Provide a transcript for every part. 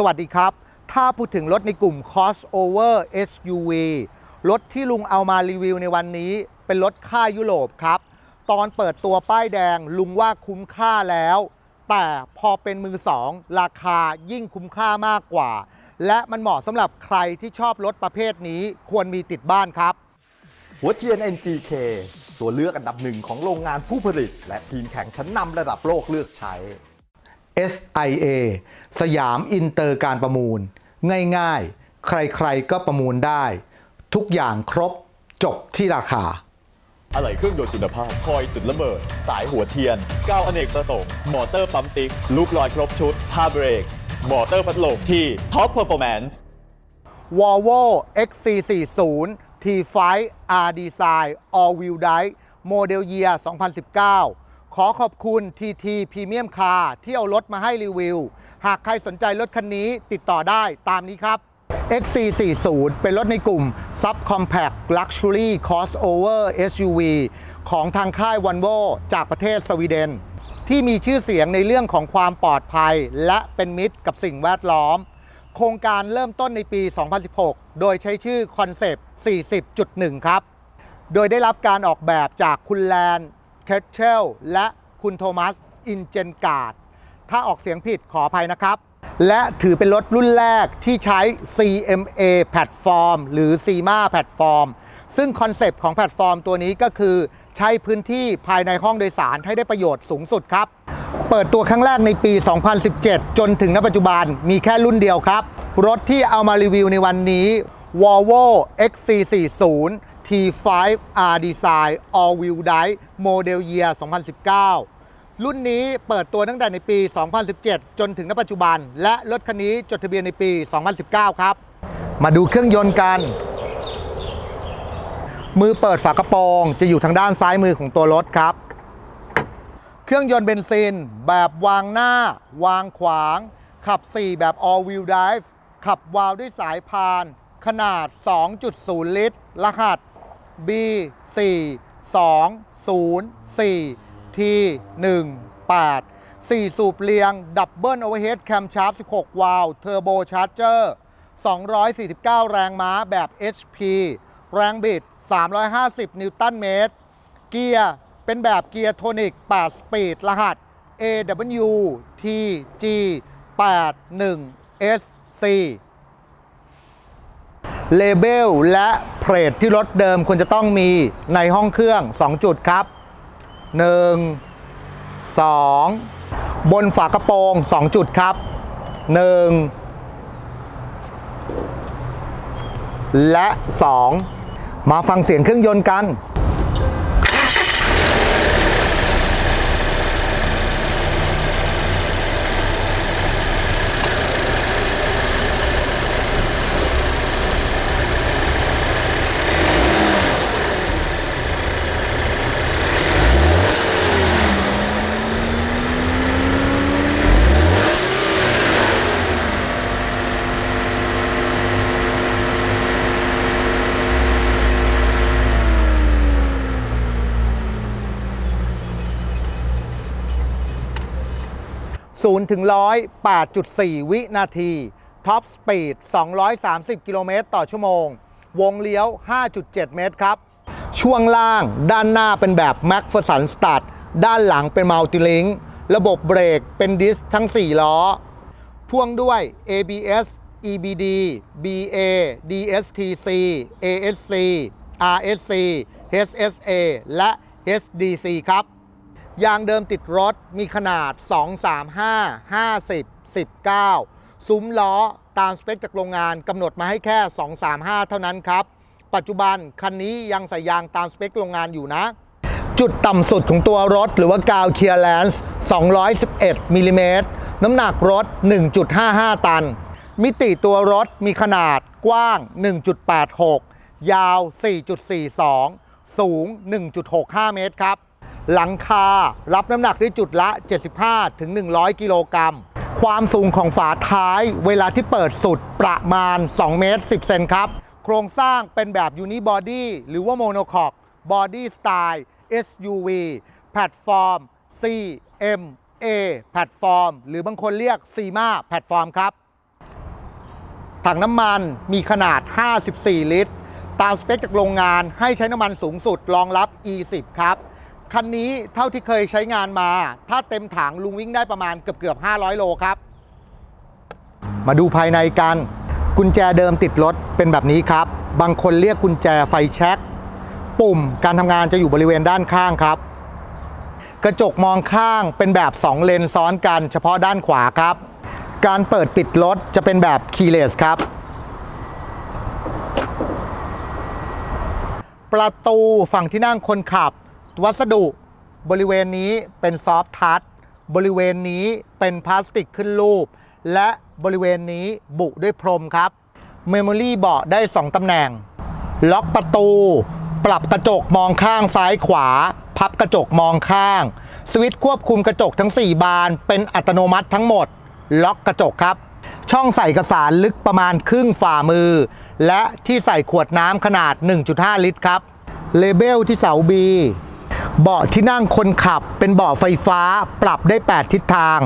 สวัสดีครับ ถ้าพูดถึงรถในกลุ่ม crossover SUV รถที่ลุงเอามารีวิวในวันนี้ เป็นรถค่ายยุโรปครับ ตอนเปิดตัวป้ายแดงลุงว่าคุ้มค่าแล้ว แต่พอเป็นมือสองราคายิ่งคุ้มค่ามากกว่า และมันเหมาะสำหรับใครที่ชอบรถประเภทนี้ควรมีติดบ้านครับ หัวเทียน NGK ตัวเลือกอันดับหนึ่งของโรงงานผู้ผลิต และทีมแข่งชั้นนำระดับโลกเลือกใช้ SIA สยามอินเตอร์การประมูล ง่ายๆ ใครๆก็ประมูลได้ ทุกอย่างครบจบที่ราคา อะไหล่เครื่องยนต์คุณภาพ คอยจุดระเบิด สายหัวเทียนก้าวอเนกประสงค์มอเตอร์ปั๊มติ๊กลูกลอยครบชุดผ้าเบรกมอเตอร์พัดลมที่ Top Performance Volvo XC40 T5 R Design All Wheel Drive Model Year 2019 ขอขอบคุณ TT Premium Car ที่เอารถมาให้รีวิว หากใครสนใจรถคันนี้ติดต่อได้ตามนี้ครับ XC40 เป็นรถในกลุ่ม Subcompact Luxury Crossover SUV ของทางค่าย Volvo จากประเทศสวีเดน ที่มีชื่อเสียงในเรื่องของความปลอดภัย และเป็นมิตรกับสิ่งแวดล้อม โครงการเริ่มต้นในปี 2016 โดยใช้ชื่อคอนเซปต์40.1 ครับ โดยได้รับการออกแบบจากคุณแลน เทเชลและคุณโทมัสอินเจนการ์ดถ้าออกเสียงผิดขออภัยนะครับ และถือเป็นรถรุ่นแรกที่ใช้ CMA แพลตฟอร์มหรือ CMA แพลตฟอร์มซึ่งคอนเซปต์ของแพลตฟอร์มตัวนี้ก็คือ ใช้พื้นที่ภายในห้องโดยสารให้ได้ประโยชน์สูงสุดครับ เปิดตัวครั้งแรกในปี 2017 จนถึงณปัจจุบันมีแค่รุ่นเดียวครับ รถที่เอามารีวิวในวันนี้ Volvo XC40 T5 R Design All Wheel Drive Model Year 2019 รุ่นนี้เปิดตัวตั้งแต่ในปี 2017 จนถึงณปัจจุบัน และรถคันนี้จดทะเบียนในปี 2019 ครับ มาดูเครื่องยนต์กัน มือเปิดฝากระโปรงจะอยู่ทางด้านซ้ายมือของตัวรถครับ เครื่องยนต์เบนซิน แบบวางหน้า วางขวาง ขับ 4 แบบ all wheel drive ขับวาล์วด้วยสายพาน ขนาด 2.0 ลิตร รหัส B 4 2 0 4 T 1 8 4 สูบเรียง ดับเบิลโอเวอร์เฮดแคมชาร์ป16 วาล์วเทอร์โบชาร์เจอร์ 249 แรงม้าแบบ HP แรงบิด 350 นิวตันเมตร เกียร์ เป็นแบบเกียร์โทนิก 8 สปีด รหัส AW TG 81 SC เลเบลและเพลทที่รถเดิมควรจะต้องมีในห้องเครื่อง 2 จุดครับ 1 2 บนฝากระโปรง 2 จุดครับ 1 และ 2 มาฟังเสียงเครื่องยนต์กัน 0ถึง100 8.4 วินาที ท็อปสปีด 230 กิโลเมตรต่อชั่วโมง วงเลี้ยว 5.7 เมตรครับ ช่วงล่างด้านหน้าเป็นแบบ m a c p h e r s o n Start ด้านหลังเป็น Multilink ระบบเบรกเป็นดิสทั้ง 4 ล้อ พ่วงด้วย ABS EBD BA DSTC ASC RSC HSA และ HDC ครับ ยางเดิมติดรถมีขนาด 235 50 19 ซุ้มล้อตามสเปคจากโรงงานกำหนดมาให้แค่ 235 เท่านั้นครับ ปัจจุบันคันนี้ยังใส่ยางตามสเปคโรงงานอยู่นะ จุดต่ำสุดของตัวรถหรือว่ากาวเคียร์แลนซ์211มิลลิเมตรน้ำหนักรถ 1.55 ตัน มิติตัวรถมีขนาดกว้าง 1.86 ยาว 4.42 สูง 1.65 เมตรครับ หลังคารับน้ำหนักได้จุดละ 75ถึง100 กิโลกรัม ความสูงของฝาท้ายเวลาที่เปิดสุดประมาณ 2 เมตร 10 เซนครับ โครงสร้างเป็นแบบยูนิบอดี้หรือว่าโมโนคอกบอดี้สไตล์ SUV แพลตฟอร์ม CMA แพลตฟอร์ม หรือบางคนเรียก CMA แพลตฟอร์มครับ ถังน้ำมันมีขนาด 54 ลิตร ตามสเปคจากโรงงานให้ใช้น้ำมันสูงสุดรองรับ E10 ครับ คันนี้เท่าที่เคยใช้งานมา ถ้าเต็มถังลุงวิ่งได้ประมาณเกือบเกือบ500 โลครับ มาดูภายในกัน กุญแจเดิมติดรถเป็นแบบนี้ครับ บางคนเรียกกุญแจไฟแช็คปุ่มการทำงานจะอยู่บริเวณด้านข้างครับ กระจกมองข้างเป็นแบบ 2 เลนซ้อนกัน เฉพาะด้านขวาครับ การเปิดปิดรถจะเป็นแบบคีย์เลสครับประตูฝั่งที่นั่งคนขับ วัสดุบริเวณนี้เป็นซอฟทัชบริเวณนี้เป็นพลาสติกขึ้นรูป และบริเวณนี้บุด้วยพรมครับเมมโมรี่เบาะได้ 2 ตำแหน่ง ล็อกประตู ปรับกระจกมองข้างซ้ายขวา พับกระจกมองข้าง สวิตช์ควบคุมกระจกทั้ง 4 บาน เป็นอัตโนมัติทั้งหมด ล็อกกระจกครับ ช่องใส่เอกสารลึกประมาณครึ่งฝ่ามือ และที่ใส่ขวดน้ำขนาด 1.5 ลิตรครับเลเบลที่เสา B เบาะที่นั่งคนขับเป็นเบาะไฟฟ้าปรับได้ 8 ทิศทาง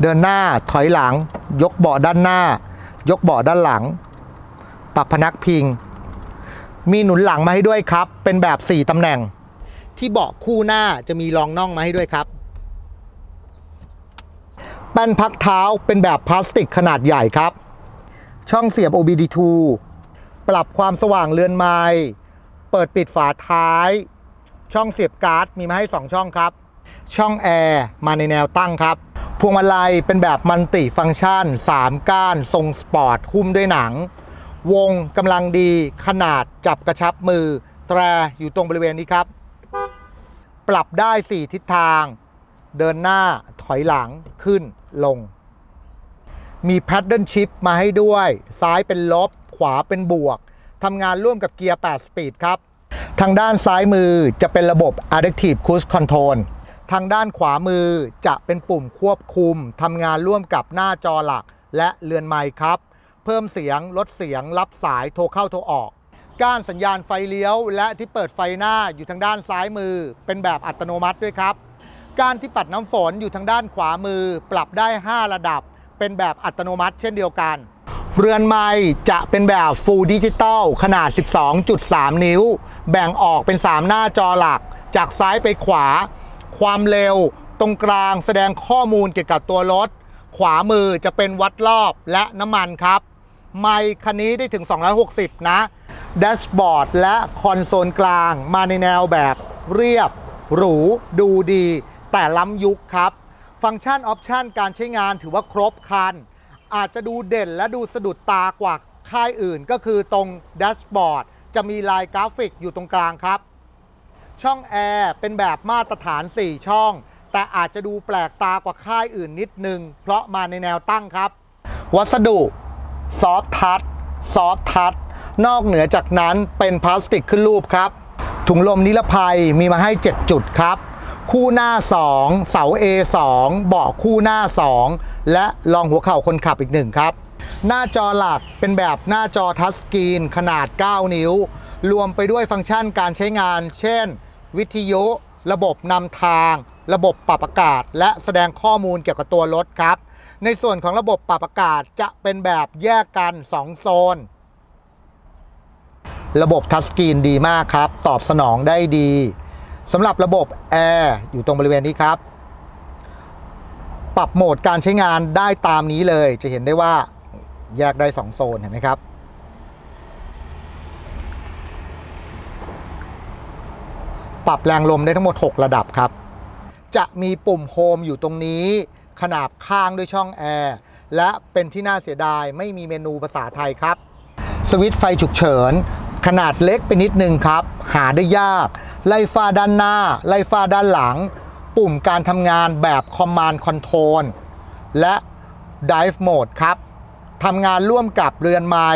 เดินหน้าถอยหลัง ยกเบาะด้านหน้า ยกเบาะด้านหลัง ปรับพนักพิง มีหนุนหลังมาให้ด้วยครับ เป็นแบบ 4ตำแหน่ง ที่เบาะคู่หน้าจะมีรองน่องมาให้ด้วยครับแป้นพักเท้าเป็นแบบพลาสติกขนาดใหญ่ครับ ช่องเสียบ OBD2 ปรับความสว่างเรือนไม้เปิดปิดฝาท้าย ช่องเสียบการ์ดมีมาให้ 2 ช่องครับ ช่องแอร์มาในแนวตั้งครับพวงมาลัยเป็นแบบมัลติฟังก์ชัน 3 ก้าน ทรงสปอร์ตหุ้มด้วยหนัง วงกำลังดีขนาดจับกระชับมือ แตรอยู่ตรงบริเวณนี้ครับ ปรับได้ 4 ทิศทาง เดินหน้าถอยหลังขึ้นลง มีแพดเดิลชิพมาให้ด้วย ซ้ายเป็นลบ ขวาเป็นบวกทำงานร่วมกับเกียร์ 8 สปีดครับ ทางด้านซ้ายมือจะเป็นระบบ Adaptive Cruise Control ทางด้านขวามือจะเป็นปุ่มควบคุมทำงานร่วมกับหน้าจอหลักและเรือนไมค์ครับ เพิ่มเสียงลดเสียงรับสายโทรเข้าโทรออก ก้านสัญญาณไฟเลี้ยว และที่เปิดไฟหน้าอยู่ทางด้านซ้ายมือ เป็นแบบอัตโนมัติด้วยครับ ก้ารที่ปัดน้ำฝนอยู่ทางด้านขวามือ ปรับได้ 5 ระดับ เป็นแบบอัตโนมัติ เช่นเดียวกัน เรือนไม้จะเป็นแบบ Full Digital ขนาด 12.3 นิ้ว แบ่งออกเป็น 3 หน้าจอหลัก จากซ้ายไปขวา ความเร็ว ตรงกลางแสดงข้อมูลเกี่ยวกับตัวรถ ขวามือจะเป็นวัดรอบและน้ำมันครับ ไมค์คันนี้ได้ถึง 260 นะแดชบอร์ดและคอนโซลกลางมาในแนวแบบเรียบ หรู ดูดี แต่ล้ำยุคครับ ฟังก์ชันออปชันการใช้งานถือว่าครบครัน อาจจะดูเด่นและดูสะดุดตากว่าค่ายอื่นก็คือตรงแดชบอร์ด จะมีลายกราฟิกอยู่ตรงกลางครับ ช่องแอร์เป็นแบบมาตรฐาน 4 ช่อง แต่อาจจะดูแปลกตากว่าค่ายอื่นนิดนึง เพราะมาในแนวตั้งครับ วัสดุซอฟทัชซอฟทัชนอกเหนือจากนั้นเป็นพลาสติกขึ้นรูปครับ ถุงลมนิรภัยมีมาให้ 7 จุดครับ คู่หน้า 2 เสา A2 เบาะคู่หน้า 2 และรองหัวเข่าคนขับอีกหนึ่งครับ หน้าจอหลักเป็นแบบหน้าจอทัชสกรีนขนาด 9 นิ้ว รวมไปด้วยฟังก์ชันการใช้งาน เช่น วิทยุ ระบบนำทาง ระบบปรับอากาศ และแสดงข้อมูลเกี่ยวกับตัวรถครับ ในส่วนของระบบปรับอากาศจะเป็นแบบแยกกัน 2 โซน ระบบทัชสกรีนดีมากครับ ตอบสนองได้ดีสำหรับระบบแอร์อยู่ตรงบริเวณนี้ครับ ปรับโหมดการใช้งานได้ตามนี้เลย จะเห็นได้ว่า แยกได้ 2 โซนเห็นไหมครับ ปรับแรงลมได้ทั้งหมด 6 ระดับครับ จะมีปุ่มโฮมอยู่ตรงนี้ ขนาบข้างด้วยช่องแอร์ และเป็นที่น่าเสียดายไม่มีเมนูภาษาไทยครับ สวิตช์ไฟฉุกเฉิน ขนาดเล็กไปนิดนึงครับ หาได้ยาก ไล่ฟ้าด้านหน้า ไล่ฟ้าด้านหลัง ปุ่มการทำงานแบบ Command Control และ Dive Mode ครับ ทำงานร่วมกับเรือนไม้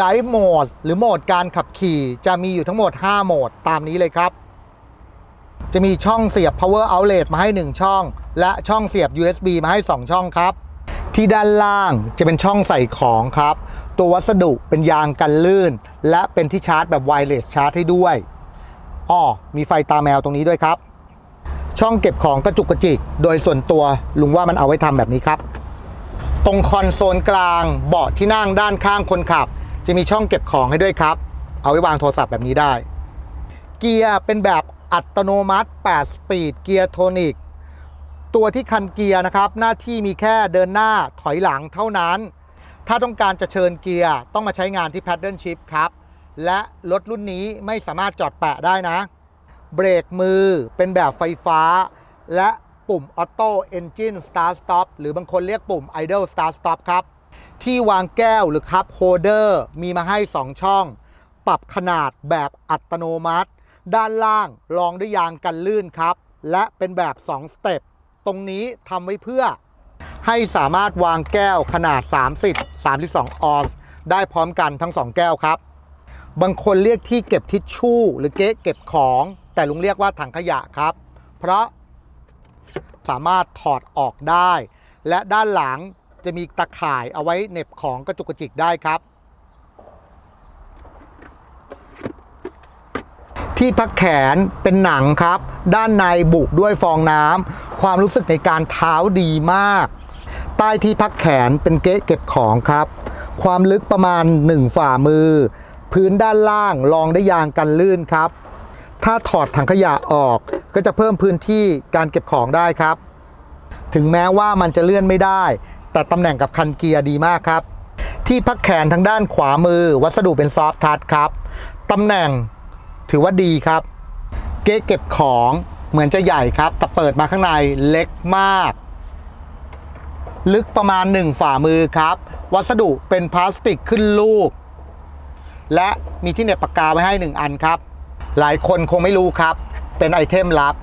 Dive Mode หรือโหมดการขับขี่จะมีอยู่ทั้งหมด 5 โหมดตามนี้เลยครับ จะมีช่องเสียบ power outlet มาให้ 1 ช่อง และช่องเสียบ USB มาให้ 2 ช่องครับ ที่ด้านล่างจะเป็นช่องใส่ของครับ ตัววัสดุเป็นยางกันลื่น และเป็นที่ชาร์จแบบไวเลสชาร์จให้ด้วยอ้อมีไฟตาแมวตรงนี้ด้วยครับ ช่องเก็บของกระจุกกระจิก โดยส่วนตัวลุงว่ามันเอาไว้ทำแบบนี้ครับ ตรงคอนโซลกลางเบาะที่นั่งด้านข้างคนขับ จะมีช่องเก็บของให้ด้วยครับ เอาไว้วางโทรศัพท์แบบนี้ได้ เกียร์เป็นแบบอัตโนมัติ 8 สปีด เกียร์โทนิก ตัวที่คันเกียร์นะครับ หน้าที่มีแค่เดินหน้าถอยหลังเท่านั้น ถ้าต้องการจะเชิญเกียร์ต้องมาใช้งานที่ Paddle Shift ครับ และรถรุ่นนี้ไม่สามารถจอดแปะได้นะ เบรกมือเป็นแบบไฟฟ้า และ ปุ่ม Auto Engine Start Stop หรือบางคนเรียกปุ่ม Idle Start Stop ครับ ที่วางแก้วหรือคัพโฮเดอร์มีมาให้ 2 ช่อง ปรับขนาดแบบอัตโนมัติ ด้านล่างรองด้วยยางกันลื่นครับ และเป็นแบบ 2 สเต็ป ตรงนี้ทำไว้เพื่อ ให้สามารถวางแก้วขนาด 30 32 ออนซ์ได้พร้อมกันทั้ง 2 แก้วครับ บางคนเรียกที่เก็บทิชชู่ หรือเก๊ะเก็บของ แต่ลุงเรียกว่าถังขยะครับ เพราะ สามารถถอดออกได้ และด้านหลังจะมีตะข่ายเอาไว้เน็บของกระจุกกระจิกได้ครับ ที่พักแขนเป็นหนังครับ ด้านในบุด้วยฟองน้ำความรู้สึกในการเท้าดีมาก ใต้ที่พักแขนเป็นเก๊ะเก็บของครับ ความลึกประมาณ 1 ฝ่ามือ พื้นด้านล่างรองได้ยางกันลื่นครับ ถ้าถอดถังขยะออกก็จะเพิ่มพื้นที่การเก็บของได้ครับ ถึงแม้ว่ามันจะเลื่อนไม่ได้ แต่ตำแหน่งกับคันเกียร์ดีมากครับ ที่พักแขนทางด้านขวามือ วัสดุเป็นซอฟท์ทัชครับตำแหน่งถือว่าดีครับ เก๊เก็บของเหมือนจะใหญ่ครับ แต่เปิดมาข้างในเล็กมาก ลึกประมาณ 1 ฝ่ามือครับ วัสดุเป็นพลาสติกขึ้นรูป และมีที่เหน็บปากกาไว้ให้ 1 อันครับ หลายคนคงไม่รู้ครับ เป็นไอเทมลับ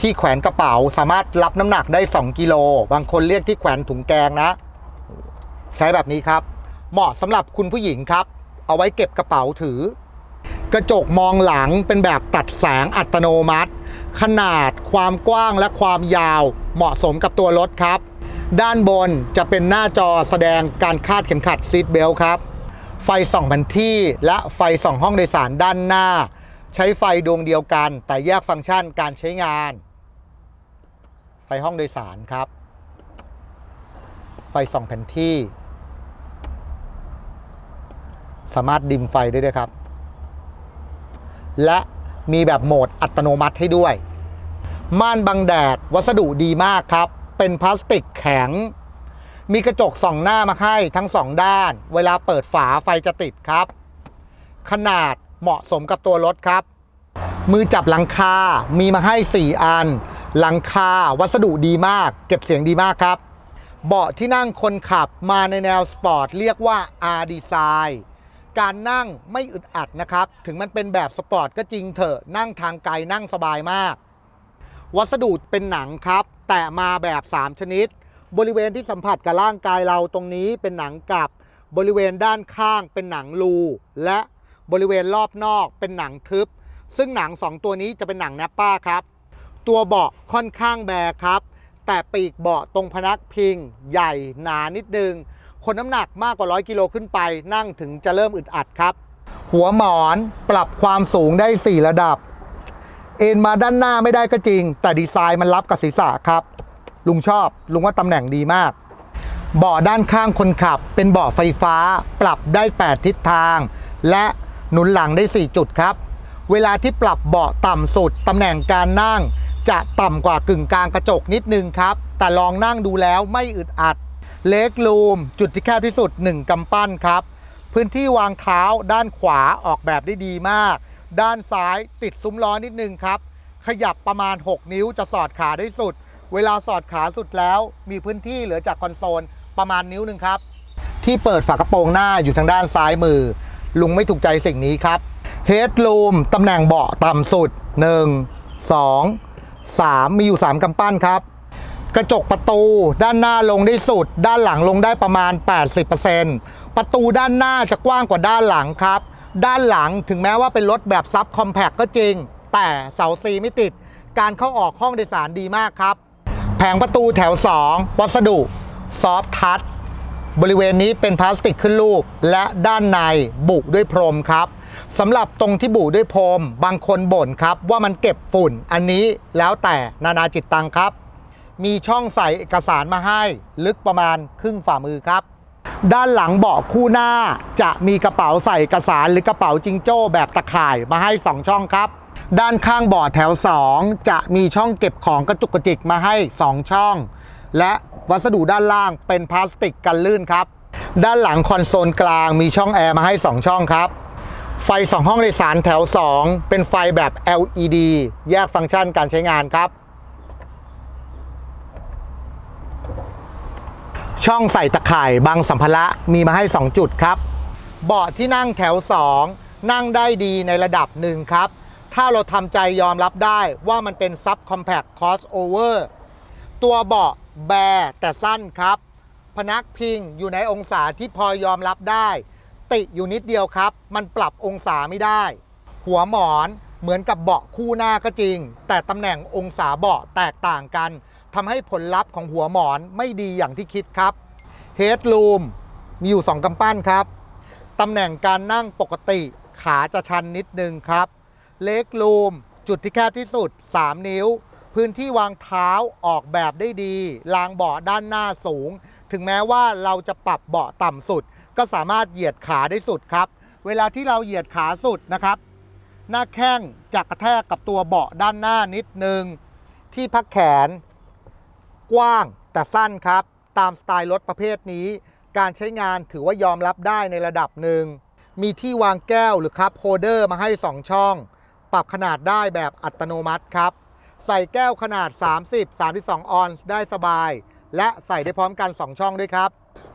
ที่แขวนกระเป๋าสามารถรับน้ำหนักได้ 2 กิโล บางคนเรียกที่แขวนถุงแกงนะ ใช้แบบนี้ครับ เหมาะสำหรับคุณผู้หญิงครับ เอาไว้เก็บกระเป๋าถือ กระจกมองหลังเป็นแบบตัดแสงอัตโนมัติ ขนาดความกว้างและความยาว เหมาะสมกับตัวรถครับ ด้านบนจะเป็นหน้าจอแสดงการคาดเข็มขัดซีทเบลต์ครับไฟส่องแผนที่และไฟส่องห้องโดยสารด้านหน้า ใช้ไฟดวงเดียวกัน แต่แยกฟังก์ชันการใช้งาน ไฟห้องโดยสารครับ ไฟส่องแผนที่ สามารถดิมไฟได้ด้วยครับ และมีแบบโหมดอัตโนมัติให้ด้วย ม่านบังแดด วัสดุดีมากครับ เป็นพลาสติกแข็ง มีกระจกส่องหน้ามาให้ทั้งสองด้าน เวลาเปิดฝาไฟจะติดครับ ขนาด เหมาะสมกับตัวรถครับ มือจับหลังคา มีมาให้ 4 อัน หลังคาวัสดุดีมาก เก็บเสียงดีมากครับ เบาะที่นั่งคนขับมาในแนวสปอร์ตเรียกว่า R Design การนั่งไม่อึดอัดนะครับ ถึงมันเป็นแบบสปอร์ตก็จริงเถอะ นั่งทางไกลนั่งสบายมาก วัสดุเป็นหนังครับ แต่มาแบบ 3 ชนิด บริเวณที่สัมผัสกับร่างกายเราตรงนี้เป็นหนังกับบริเวณด้านข้างเป็นหนังรูและ บริเวณรอบนอกเป็นหนังทึบ ซึ่งหนัง 2 ตัวนี้จะเป็นหนังแนปป้าครับ ตัวเบาะค่อนข้างแบครับ แต่ปีกเบาะตรงพนักพิง ใหญ่หนานิดนึง คนน้ำหนักมากกว่า 100 กิโลขึ้นไป นั่งถึงจะเริ่มอึดอัดครับ หัวหมอนปรับความสูงได้ 4 ระดับ เอ็นมาด้านหน้าไม่ได้ก็จริง แต่ดีไซน์มันรับกับศีรษะครับ ลุงชอบ ลุงว่าตำแหน่งดีมากเบาะด้านข้างคนขับ เป็นเบาะไฟฟ้าปรับได้ 8 ทิศทาง และ หนุนหลังได้ 4 จุดครับ เวลาที่ปรับเบาะต่ำสุดตำแหน่งการนั่ง จะต่ำกว่ากึ่งกลางกระจกนิดนึงครับ แต่ลองนั่งดูแล้วไม่อึดอัด เล็กลูม จุดที่แคบที่สุด 1 กำปั้นครับ พื้นที่วางเท้าด้านขวาออกแบบได้ดีมาก ด้านซ้ายติดซุ้มล้อนิดนึงครับ ขยับประมาณ 6 นิ้วจะสอดขาได้สุด เวลาสอดขาสุดแล้ว มีพื้นที่เหลือจากคอนโซลประมาณนิ้วหนึ่งครับที่เปิดฝากระโปรงหน้าอยู่ทางด้านซ้ายมือ ลุงไม่ถูกใจสิ่งนี้ครับเฮดลูมตำแหน่งเบาะต่ำสุด 1 2 3 มีอยู่ 3กำปั้นครับ กระจกประตูด้านหน้าลงได้สุด ด้านหลังลงได้ประมาณ 80%ประตูด้านหน้าจะกว้างกว่าด้านหลังครับ ด้านหลังถึงแม้ว่าเป็นรถแบบซับคอมแพคก็จริง แต่เสาซีไม่ติด การเข้าออกห้องโดยสารดีมากครับ แผงประตูแถว 2 วัสดุ ซอฟทัช บริเวณนี้เป็นพลาสติกขึ้นรูป และด้านในบุด้วยพรมครับสำหรับตรงที่บุด้วยพรม บางคนบ่นครับว่ามันเก็บฝุ่นอันนี้แล้วแต่นานาจิตตังครับ มีช่องใส่เอกสารมาให้ ลึกประมาณครึ่งฝ่ามือครับ ด้านหลังเบาะคู่หน้าจะมีกระเป๋าใส่เอกสารหรือกระเป๋าจิงโจ้แบบตะข่ายมาให้ 2 ช่องครับ ด้านข้างเบาะแถว 2 จะมีช่องเก็บของกระจุกกระจิกมาให้ 2 ช่อง และ วัสดุด้านล่างเป็นพลาสติกกันลื่นครับ ด้านหลังคอนโซลกลางมีช่องแอร์มาให้ 2 ช่องครับ ไฟ 2 ห้องโดยสารแถว 2 เป็นไฟแบบ LED แยกฟังก์ชันการใช้งานครับ ช่องใส่ตะข่ายบังสัมภาระมีมาให้ 2 จุดครับ เบาะที่นั่งแถว 2 นั่งได้ดีในระดับหนึ่งครับ ถ้าเราทำใจยอมรับได้ว่ามันเป็นซับคอมแพ t คอสโอเวอร์ตัวเบาะ แบแต่สั้นครับ พนักพิงอยู่ในองศาที่พอยอมรับได้ ติอยู่นิดเดียวครับ มันปรับองศาไม่ได้ หัวหมอนเหมือนกับเบาะคู่หน้าก็จริง แต่ตำแหน่งองศาเบาะแตกต่างกันทำให้ผลลัพธ์ของหัวหมอนไม่ดีอย่างที่คิดครับเฮดรูมมีอยู่ 2กำปั้นครับตำแหน่งการนั่งปกติขาจะชันนิดนึงครับ เล็กรูมจุดที่แคบที่สุด 3 นิ้ว พื้นที่วางเท้าออกแบบได้ดี รางเบาะด้านหน้าสูง ถึงแม้ว่าเราจะปรับเบาะต่ำสุด ก็สามารถเหยียดขาได้สุดครับ เวลาที่เราเหยียดขาสุดนะครับ หน้าแข้งจะกระแทกกับตัวเบาะด้านหน้านิดนึง ที่พักแขน กว้างแต่สั้นครับ ตามสไตล์รถประเภทนี้ การใช้งานถือว่ายอมรับได้ในระดับหนึ่ง มีที่วางแก้วหรือครับโฮเดอร์มาให้ 2 ช่อง ปรับขนาดได้แบบอัตโนมัติครับ ใส่แก้วขนาด 30 32 ออนซ์ได้สบาย และใส่ได้พร้อมกัน 2 ช่องด้วยครับ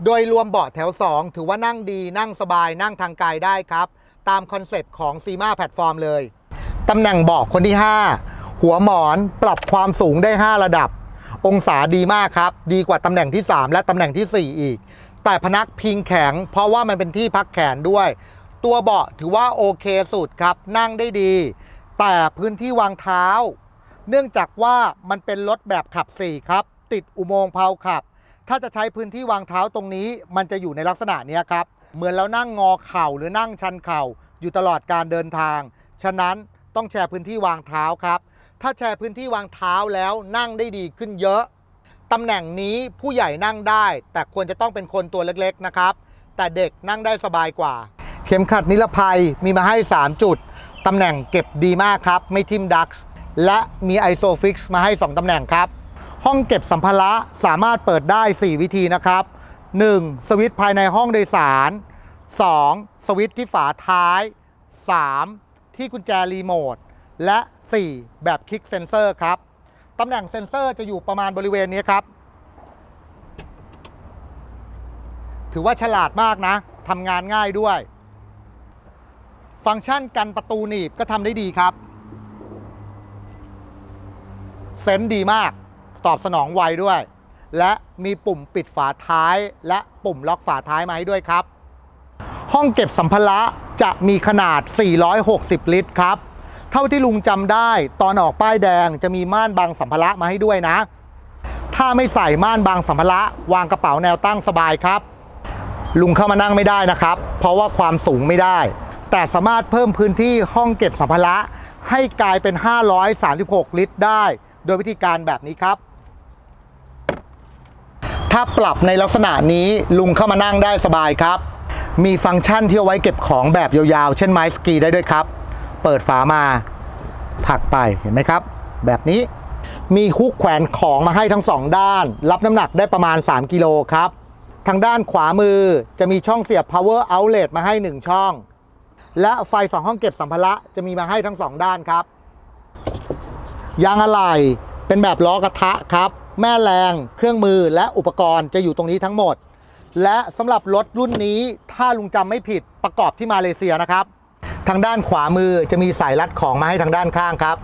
โดยรวมเบาะแถว 2 ถือว่านั่งดีนั่งสบายนั่งทางไกลได้ครับ ตามคอนเซปต์ของซีมาแพลตฟอร์มเลย ตำแหน่งเบาะคนที่ 5 หัวหมอนปรับความสูงได้ 5 ระดับ องศาดีมากครับ ดีกว่าตำแหน่งที่ 3 และตำแหน่งทีสี่4 อีก แต่พนักพิงแข็ง เพราะว่ามันเป็นที่พักแขนด้วย ตัวเบาะถือว่าโอเคสุดครับ นั่งได้ดี แต่พื้นที่วางเท้า เนื่องจากว่ามันเป็นรถแบบขับ 4 ครับ ติดอุโมงค์เพาขับ ถ้าจะใช้พื้นที่วางเท้าตรงนี้ มันจะอยู่ในลักษณะนี้ครับ เหมือนเรานั่งงอเข่าหรือนั่งชันเข่า อยู่ตลอดการเดินทาง ฉะนั้นต้องแชร์พื้นที่วางเท้าครับ ถ้าแชร์พื้นที่วางเท้าแล้วนั่งได้ดีขึ้นเยอะตำแหน่งนี้ผู้ใหญ่นั่งได้ แต่ควรจะต้องเป็นคนตัวเล็กๆนะครับ แต่เด็กนั่งได้สบายกว่า เข็มขัดนิรภัยมีมาให้ 3 จุดตำแหน่งเก็บดีมากครับ ไม่ทิมดักส์ และมีไอโซฟิกซ์มาให้ 2 ตำแหน่งครับ ห้องเก็บสัมภาระสามารถเปิดได้ 4 วิธีนะครับ 1. สวิตช์ภายในห้องโดยสาร 2. สวิตช์ที่ฝาท้าย 3. ที่กุญแจรีโมท และ 4. แบบคลิกเซนเซอร์ครับ ตำแหน่งเซนเซอร์จะอยู่ประมาณบริเวณนี้ครับ ถือว่าฉลาดมากนะทำงานง่ายด้วย ฟังก์ชันกันประตูหนีบก็ทำได้ดีครับ เซนส์ดีมาก ตอบสนองไวด้วย และมีปุ่มปิดฝาท้าย และปุ่มล็อกฝาท้ายมาให้ด้วยครับ ห้องเก็บสัมภาระจะมีขนาด 460 ลิตรครับ เท่าที่ลุงจำได้ตอนออกป้ายแดงจะมีม่านบังสัมภาระมาให้ด้วยนะ ถ้าไม่ใส่ม่านบังสัมภาระวางกระเป๋าแนวตั้งสบายครับ ลุงเข้ามานั่งไม่ได้นะครับ เพราะว่าความสูงไม่ได้ แต่สามารถเพิ่มพื้นที่ห้องเก็บสัมภาระให้กลายเป็น 536 ลิตรได้ โดยวิธีการแบบนี้ครับ ถ้าปรับในลักษณะนี้ลุงเข้ามานั่งได้สบายครับ มีฟังก์ชันที่เอาไว้เก็บของแบบยาวๆ เช่นไม้สกีได้ด้วยครับ เปิดฝามาผลักไปเห็นไหมครับ แบบนี้มีฮุกแขวนของมาให้ทั้งสองด้าน รับน้ำหนักได้ประมาณ 3 กิโลครับ ทางด้านขวามือจะมีช่องเสียบ power outlet มาให้ 1 ช่อง และไฟ 2 ห้องเก็บสัมภาระจะมีมาให้ทั้ง 2 ด้านครับ ยางอะไหล่เป็นแบบล้อกระทะครับ แม่แรงเครื่องมือและอุปกรณ์จะอยู่ตรงนี้ทั้งหมด และสำหรับรถรุ่นนี้ถ้าลุงจำไม่ผิดประกอบที่มาเลเซียนะครับ ทางด้านขวามือจะมีสายรัดของมาให้ทางด้านข้างครับ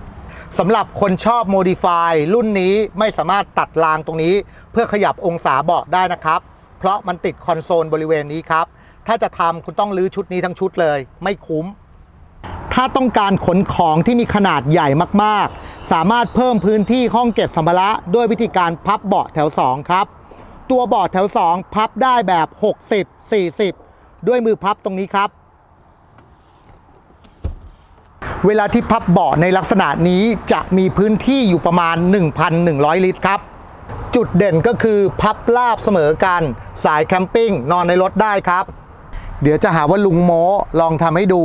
สำหรับคนชอบโมดิฟายรุ่นนี้ไม่สามารถตัดรางตรงนี้ เพื่อขยับองศาเบาะได้นะครับ เพราะมันติดคอนโซลบริเวณนี้ครับ ถ้าจะทำคุณต้องรื้อชุดนี้ทั้งชุดเลย ไม่คุ้ม ถ้าต้องการขนของที่มีขนาดใหญ่มากๆ สามารถเพิ่มพื้นที่ห้องเก็บสัมภาระด้วยวิธีการพับเบาะแถว 2 ครับ ตัวเบาะแถว 2 พับได้แบบ 60 40 ด้วยมือพับตรงนี้ครับ เวลาที่พับเบาะในลักษณะนี้จะมีพื้นที่อยู่ประมาณ 1,100 ลิตรครับ จุดเด่นก็คือพับราบเสมอกันสายแคมปิ้งนอนในรถได้ครับเดี๋ยวจะหาว่าลุงโมลองทำให้ดู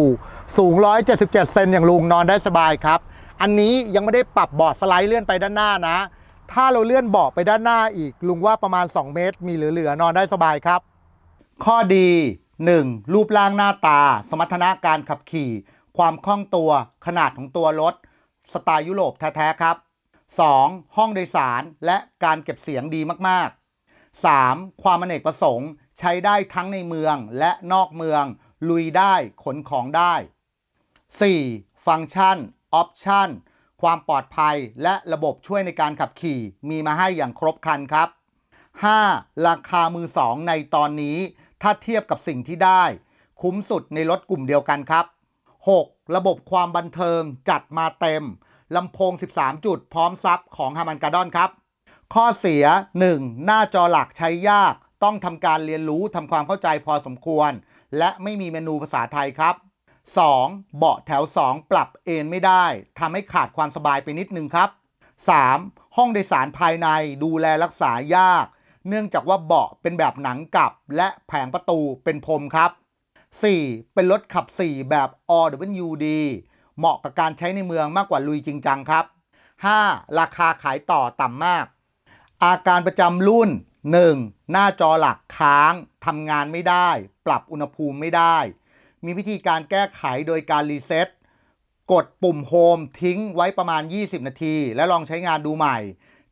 สูง 177 เซนอย่างลุงนอนได้สบายครับ อันนี้ยังไม่ได้ปรับเบาะสไลด์เลื่อนไปด้านหน้านะ ถ้าเราเลื่อนเบาะไปด้านหน้าอีก ลุงว่าประมาณ 2 เมตร มีเหลือๆนอนได้สบายครับ ข้อดี 1. รูปร่างหน้าตา สมรรถนะการขับขี่ ความคล่องตัว ขนาดของตัวรถ สไตล์ยุโรปแท้ๆครับ 2. ห้องโดยสารและการเก็บเสียงดีมากๆ 3. ความอเนกประสงค์ ใช้ได้ทั้งในเมืองและนอกเมือง ลุยได้ขนของได้ 4. ฟังก์ชัน ออปชันความปลอดภัยและระบบช่วยในการขับขี่มีมาให้อย่างครบครันครับ 5. ราคามือสองในตอนนี้ ถ้าเทียบกับสิ่งที่ได้ คุ้มสุดในรถกลุ่มเดียวกันครับ 6. ระบบความบันเทิงจัดมาเต็มลำโพง 13 จุดพร้อมซับของฮามันกาดอนครับ ข้อเสีย 1. หน้าจอหลักใช้ยาก ต้องทำการเรียนรู้ทำความเข้าใจพอสมควร และไม่มีเมนูภาษาไทยครับ 2. เบาะแถว 2 ปรับเอนไม่ได้ทำให้ขาดความสบายไปนิดนึงครับ 3. ห้องโดยสารภายในดูแลรักษายาก เนื่องจากว่าเบาะเป็นแบบหนังกลับ และแผงประตูเป็นพรมครับ 4. เป็นรถขับ 4 แบบ all-WD เหมาะกับการใช้ในเมืองมากกว่าลุยจริงจังครับ 5. ราคาขายต่อต่ำมาก อาการประจำรุ่น 1. หน้าจอหลักค้างทำงานไม่ได้ ปรับอุณหภูมิไม่ได้ มีวิธีการแก้ไขโดยการรีเซ็ตกดปุ่มโฮมทิ้งไว้ประมาณ 20 นาที แล้วลองใช้งานดูใหม่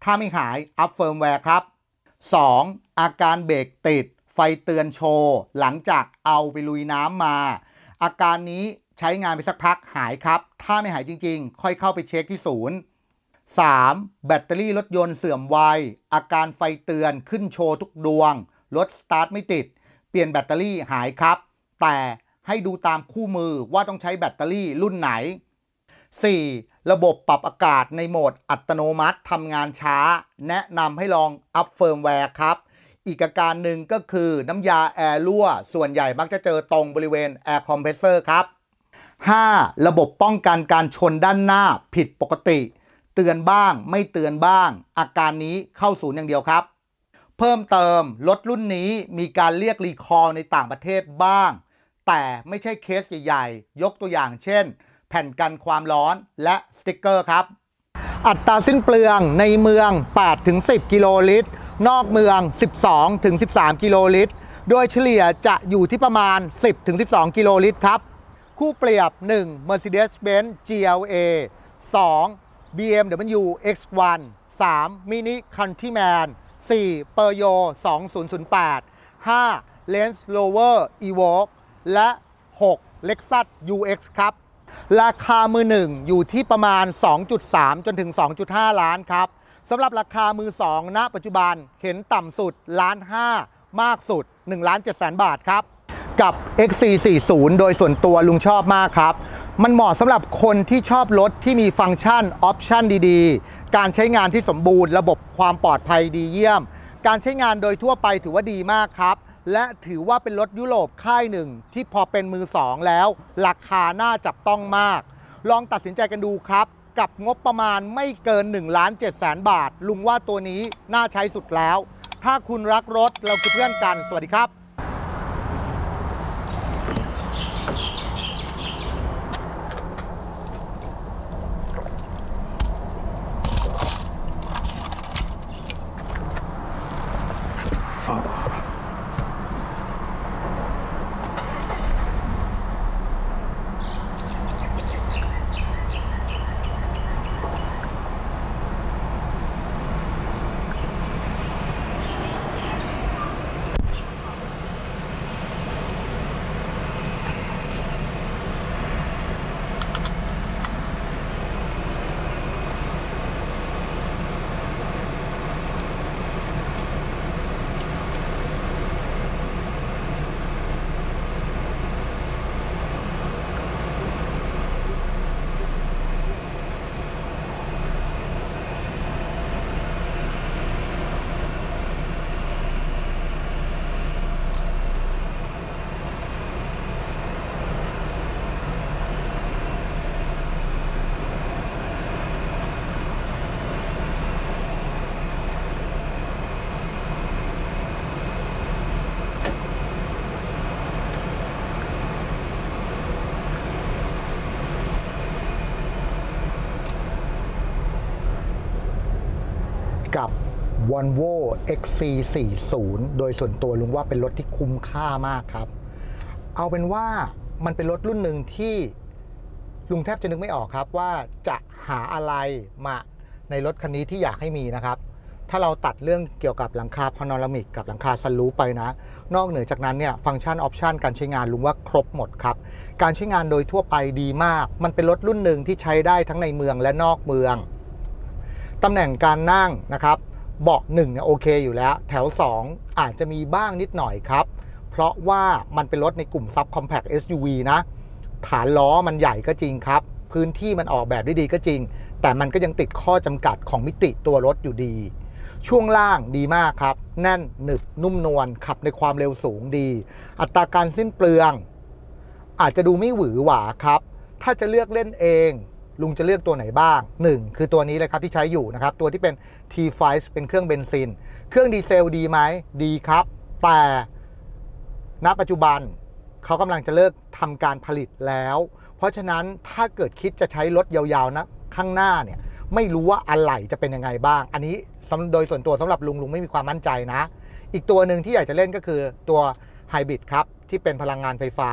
ถ้าไม่หายอัพเฟิร์มแวร์ครับ 2. อาการเบรกติด ไฟเตือนโชว์ หลังจากเอาไปลุยน้ำมา อาการนี้ใช้งานไปสักพักหายครับ ถ้าไม่หายจริงๆ ค่อยเข้าไปเช็คที่ศูนย์ 3. แบตเตอรี่รถยนต์เสื่อมไว อาการไฟเตือนขึ้นโชว์ทุกดวง รถสตาร์ทไม่ติด เปลี่ยนแบตเตอรี่หายครับ แต่ ให้ดูตามคู่มือว่าต้องใช้แบตเตอรี่รุ่นไหน 4. ระบบปรับอากาศในโหมดอัตโนมัติทำงานช้า แนะนำให้ลองอัพเฟิร์มแวร์ครับ อีกอาการหนึ่งก็คือน้ำยาแอร์รั่ว ส่วนใหญ่มักจะเจอตรงบริเวณแอร์คอมเพรสเซอร์ครับ 5. ระบบป้องกันการชนด้านหน้าผิดปกติ เตือนบ้างไม่เตือนบ้าง อาการนี้เข้าศูนย์อย่างเดียวครับ เพิ่มเติมรถรุ่นนี้มีการเรียกรีคอร์ในต่างประเทศบ้าง แต่ไม่ใช่เคสใหญ่ๆ ยกตัวอย่างเช่น แผ่นกันความร้อนและสติกเกอร์ครับ อัตราสิ้นเปลืองในเมือง 8-10 กิโลลิตร นอกเมือง 12-13 กิโลลิตร โดยเฉลี่ยจะอยู่ที่ประมาณ 10-12 กิโลลิตรครับ คู่เปรียบ 1. Mercedes-Benz GLA 2. BMW X1 3. Mini Countryman 4. Peugeot 2008 5. Range Rover Evoque และ 6. Lexus UX ครับ ราคามือหนึ่งอยู่ที่ประมาณ 2.3 จนถึง 2.5 ล้านครับสำหรับราคามือ 2 ณ ปัจจุบันเห็นต่ำสุดล้าน5มากสุด1ล้าน7แสนบาทครับ กับ XC40 โดยส่วนตัวลุงชอบมากครับ มันเหมาะสำหรับคนที่ชอบรถที่มีฟังก์ชันออปชันดีๆ การใช้งานที่สมบูรณ์ ระบบความปลอดภัยดีเยี่ยม การใช้งานโดยทั่วไปถือว่าดีมากครับ และถือว่าเป็นรถยุโรปค่ายหนึ่งที่พอเป็นมือสองแล้ว ราคาน่าจับต้องมาก ลองตัดสินใจกันดูครับ กับงบประมาณไม่เกิน1ล้าน7แสนบาท ลุงว่าตัวนี้น่าใช้สุดแล้ว ถ้าคุณรักรถเราคือเพื่อนกัน สวัสดีครับ ค กับ Volvo XC40 โดยส่วนตัวลุงว่าเป็นรถที่คุ้มค่ามากครับ เอาเป็นว่ามันเป็นรถรุ่นหนึ่งที่ลุงแทบจะนึกไม่ออกครับว่าจะหาอะไรมาในรถคันนี้ที่อยากให้มีนะครับ ถ้าเราตัดเรื่องเกี่ยวกับหลังคาพาโนรามิกกับหลังคาซันรูไปนะ นอกเหนือจากนั้นเนี่ยฟังก์ชันออปชันการใช้งานลุงว่าครบหมดครับ การใช้งานโดยทั่วไปดีมาก มันเป็นรถรุ่นหนึ่งที่ใช้ได้ทั้งในเมืองและนอกเมืองตำแหน่งการนั่งนะครับ เบาะหนึ่งเนี่ยโอเคอยู่แล้ว แถว 2 อาจจะมีบ้างนิดหน่อยครับ เพราะว่ามันเป็นรถในกลุ่ม Sub Compact SUV นะ ฐานล้อมันใหญ่ก็จริงครับ พื้นที่มันออกแบบได้ดีก็จริง แต่มันก็ยังติดข้อจำกัดของมิติตัวรถอยู่ดี ช่วงล่างดีมากครับ แน่นหนึบนุ่มนวลขับในความเร็วสูงดี อัตราการสิ้นเปลือง อาจจะดูไม่หวือหวาครับ ถ้าจะเลือกเล่นเอง ลุงจะเลือกตัวไหนบ้าง 1 คือตัวนี้เลยครับที่ใช้อยู่นะครับ ตัวที่เป็น T5 เป็นเครื่องเบนซิน เครื่องดีเซลดีไหมดีครับ แต่ณปัจจุบันเขากำลังจะเลิกทำการผลิตแล้ว เพราะฉะนั้นถ้าเกิดคิดจะใช้รถยาวๆนะข้างหน้าเนี่ยไม่รู้ว่าอะไหล่จะเป็นยังไงบ้าง อันนี้โดยส่วนตัวสำหรับลุงลุงไม่มีความมั่นใจนะ อีกตัวหนึ่งที่อยากจะเล่นก็คือตัวไฮบริดครับที่เป็นพลังงานไฟฟ้า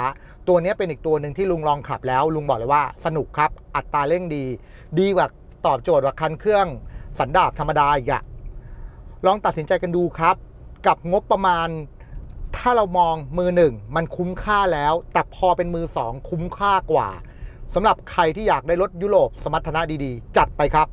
ตัวนี้เป็นอีกตัวหนึ่งที่ลุงลองขับแล้ว ลุงบอกเลยว่าสนุกครับ อัตราเร่งดี ดีกว่าตอบโจทย์กว่าคันเครื่องสันดาบธรรมดาอีกอะลองตัดสินใจกันดูครับ กับงบประมาณ ถ้าเรามองมือหนึ่งมันคุ้มค่าแล้ว แต่พอเป็นมือสองคุ้มค่ากว่าสำหรับใครที่อยากได้รถยุโรปสมรรถนะดีๆ จัดไปครับ